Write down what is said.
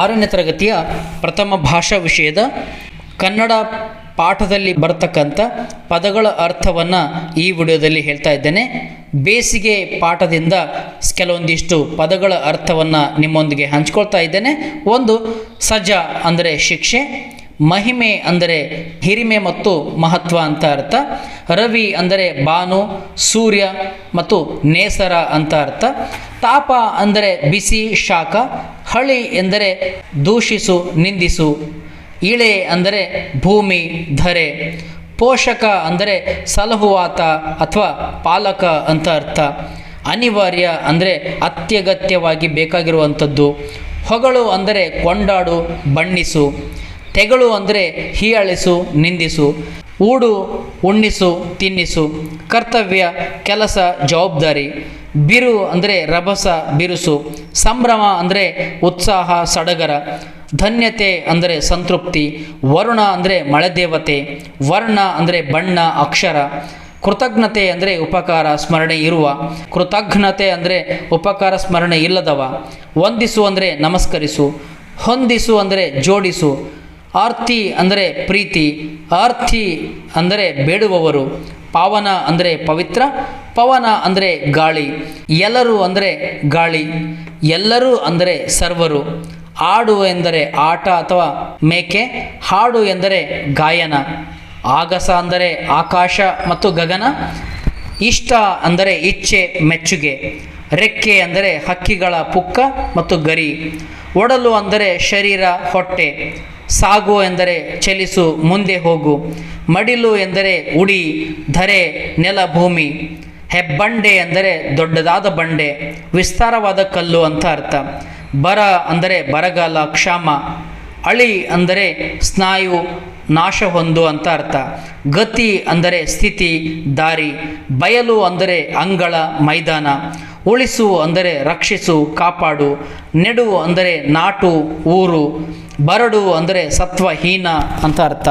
ಆರನೇ ತರಗತಿಯ ಪ್ರಥಮ ಭಾಷಾ ವಿಷಯದ ಕನ್ನಡ ಪಾಠದಲ್ಲಿ ಬರ್ತಕ್ಕಂಥ ಪದಗಳ ಅರ್ಥವನ್ನು ಈ ವಿಡಿಯೋದಲ್ಲಿ ಹೇಳ್ತಾ ಇದ್ದೇನೆ. ಬೇಸಿಗೆ ಪಾಠದಿಂದ ಕೆಲವೊಂದಿಷ್ಟು ಪದಗಳ ಅರ್ಥವನ್ನು ನಿಮ್ಮೊಂದಿಗೆ ಹಂಚ್ಕೊಳ್ತಾ ಇದ್ದೇನೆ. ಒಂದು, ಸಜ ಅಂದರೆ ಶಿಕ್ಷೆ, ಮಹಿಮೆ ಅಂದರೆ ಹಿರಿಮೆ ಮತ್ತು ಮಹತ್ವ ಅಂತ ಅರ್ಥ. ರವಿ ಅಂದರೆ ಬಾನು, ಸೂರ್ಯ ಮತ್ತು ನೇಸರ ಅಂತ ಅರ್ಥ. ತಾಪ ಅಂದರೆ ಬಿಸಿ, ಶಾಖ. ಹಳಿ ಎಂದರೆ ದೂಷಿಸು, ನಿಂದಿಸು. ಇಳೆ ಅಂದರೆ ಭೂಮಿ, ಧರೆ. ಪೋಷಕ ಅಂದರೆ ಸಲಹುವಾತ ಅಥವಾ ಪಾಲಕ ಅಂತ ಅರ್ಥ. ಅನಿವಾರ್ಯ ಅಂದರೆ ಅತ್ಯಗತ್ಯವಾಗಿ ಬೇಕಾಗಿರುವಂಥದ್ದು. ಹೊಗಳು ಅಂದರೆ ಕೊಂಡಾಡು, ಬಣ್ಣಿಸು. ತೆಗಳು ಅಂದರೆ ಹೀಯಾಳಿಸು, ನಿಂದಿಸು. ಊಡು, ಉಣ್ಣಿಸು, ತಿನ್ನಿಸು. ಕರ್ತವ್ಯ, ಕೆಲಸ, ಜವಾಬ್ದಾರಿ. ಬಿರು ಅಂದರೆ ರಭಸ, ಬಿರುಸು. ಸಂಭ್ರಮ ಅಂದರೆ ಉತ್ಸಾಹ, ಸಡಗರ. ಧನ್ಯತೆ ಅಂದರೆ ಸಂತೃಪ್ತಿ. ವರುಣ ಅಂದರೆ ಮಳೆದೇವತೆ. ವರ್ಣ ಅಂದರೆ ಬಣ್ಣ, ಅಕ್ಷರ. ಕೃತಜ್ಞತೆ ಅಂದರೆ ಉಪಕಾರ, ಸ್ಮರಣೆ ಇರುವ. ಕೃತಜ್ಞತೆ ಅಂದರೆ ಉಪಕಾರ, ಸ್ಮರಣೆ ಇಲ್ಲದವ. ವಂದಿಸು ಅಂದರೆ ನಮಸ್ಕರಿಸು. ಹೊಂದಿಸು ಅಂದರೆ ಜೋಡಿಸು. ಆರ್ತಿ ಅಂದರೆ ಪ್ರೀತಿ ಆರ್ಥಿ ಅಂದರೆ ಬೇಡುವವರು, ಪಾವನ ಅಂದರೆ ಪವಿತ್ರ, ಪವನ ಅಂದರೆ ಗಾಳಿ, ಎಲ್ಲರೂ ಅಂದರೆ ಗಾಳಿ, ಎಲ್ಲರೂ ಅಂದರೆ ಸರ್ವರು, ಆಡು ಎಂದರೆ ಆಟ ಅಥವಾ ಮೇಕೆ, ಹಾಡು ಎಂದರೆ ಗಾಯನ, ಆಗಸ ಅಂದರೆ ಆಕಾಶ ಮತ್ತು ಗಗನ, ಇಷ್ಟ ಅಂದರೆ ಇಚ್ಛೆ ಮೆಚ್ಚುಗೆ, ರೆಕ್ಕೆ ಅಂದರೆ ಹಕ್ಕಿಗಳ ಪುಕ್ಕ ಮತ್ತು ಗರಿ, ಒಡಲು ಅಂದರೆ ಶರೀರ ಹೊಟ್ಟೆ ಸಾಗು ಎಂದರೆ ಚಲಿಸು, ಮುಂದೆ ಹೋಗು. ಮಡಿಲು ಎಂದರೆ ಉಡಿ, ಧರೆ, ನೆಲ ಭೂಮಿ. ಹೆಬ್ಬಂಡೆ ಎಂದರೆ ದೊಡ್ಡದಾದ ಬಂಡೆ, ವಿಸ್ತಾರವಾದ ಕಲ್ಲು ಅಂತ ಅರ್ಥ. ಬರ ಅಂದರೆ ಬರಗಾಲ, ಕ್ಷಾಮ. ಅಳಿ ಅಂದರೆ ಸ್ನಾಯು, ನಾಶ ಹೊಂದು ಅಂತ ಅರ್ಥ. ಗತಿ ಅಂದರೆ ಸ್ಥಿತಿ, ದಾರಿ. ಬಯಲು ಅಂದರೆ ಅಂಗಳ, ಮೈದಾನ. ಉಳಿಸು ಅಂದರೆ ರಕ್ಷಿಸು ಕಾಪಾಡು. ನೆಡು ಅಂದರೆ ನಾಟು ಊರು. ಬರಡು ಅಂದರೆ ಸತ್ವಹೀನ ಅಂತ ಅರ್ಥ.